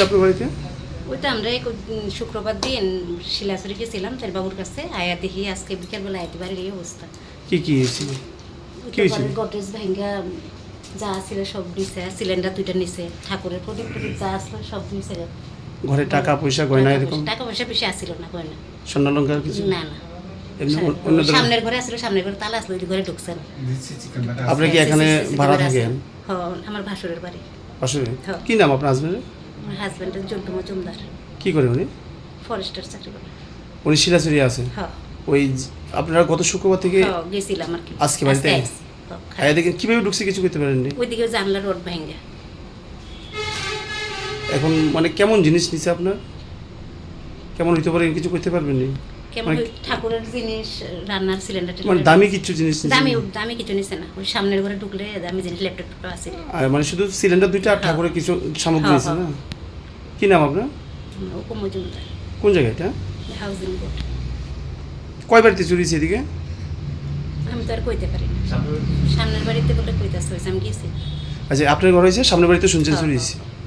আপনার বাড়িতে? ওই তো আমরা এক উম, শুক্রবার দিন শিলাচুরি গেছিলাম তার বাবুর কাছে। আয়া দেখি আজকে বিকেলবেলা আইতে পারে এই অবস্থা। কি কি হয়েছিল কি হয়েছিল? গডরেজ ভাঙ্গা যা ছিল সব নিচে সিলিন্ডার দুইটা নিচে ঠাকুরের প্রদীপ প্রদীপ যা আসলো সব নিচে ঘরে টাকা পয়সা গয়না এরকম? টাকা পয়সা বেশি আসছিল না গয়না। কিছু? না না। সামনের ঘরে আসছিল সামনের ঘরে তালা আসলো ওই ঘরে ঢুকছেন। আপনি কি এখানে ভাড়া থাকেন? হ আমার ভাসুরের বাড়ি। আসলে হ্যাঁ। কি নাম আপনার হাজবেন্ডের? আমার হাজব্যান্ডের জন্টু মজুমদার। কি করে উনি? ফরেস্টার চাকরি করে। উনি শিলাচুরি আছে হ্যাঁ ওই আপনারা গত শুক্রবার থেকে গেছিলাম আর কি। আজকে বাড়িতে? হ্যাঁ, দেখেন কীভাবে ঢুকছে কিছু করতে পারেননি? ওইদিকে জানলা রোড ভাঙ্গা এখন মানে কেমন জিনিস নিছে আপনার? কেমন হইতে পারে কিছু করতে পারবেন নি কেমন মানে- ঠাকুরের জিনিস রান্নার সিলিন্ডার মানে দামি কিছু জিনিস দামি দামি কিছু নিছে না। ওই সামনের ঘরে ঢুকলে দামি জিনিস ল্যাপটপ আছে। মানে শুধু সিলিন্ডার দুইটা আর ঠাকুরের কিছু সামগ্রী আছে না। কি নাম আপনার? কোন জায়গায় এটা? কয় বাড়িতে চুরিয়েছে এদিকে? আমি তো আর কইতে পারি না। সামনের বাড়িতে বলে কইতাছে হয়েছে আমি গেছি আচ্ছা আপনার ঘর হয়েছে? সামনের বাড়িতে শুনছেন চুরি হয়েছে? হ্যাঁ।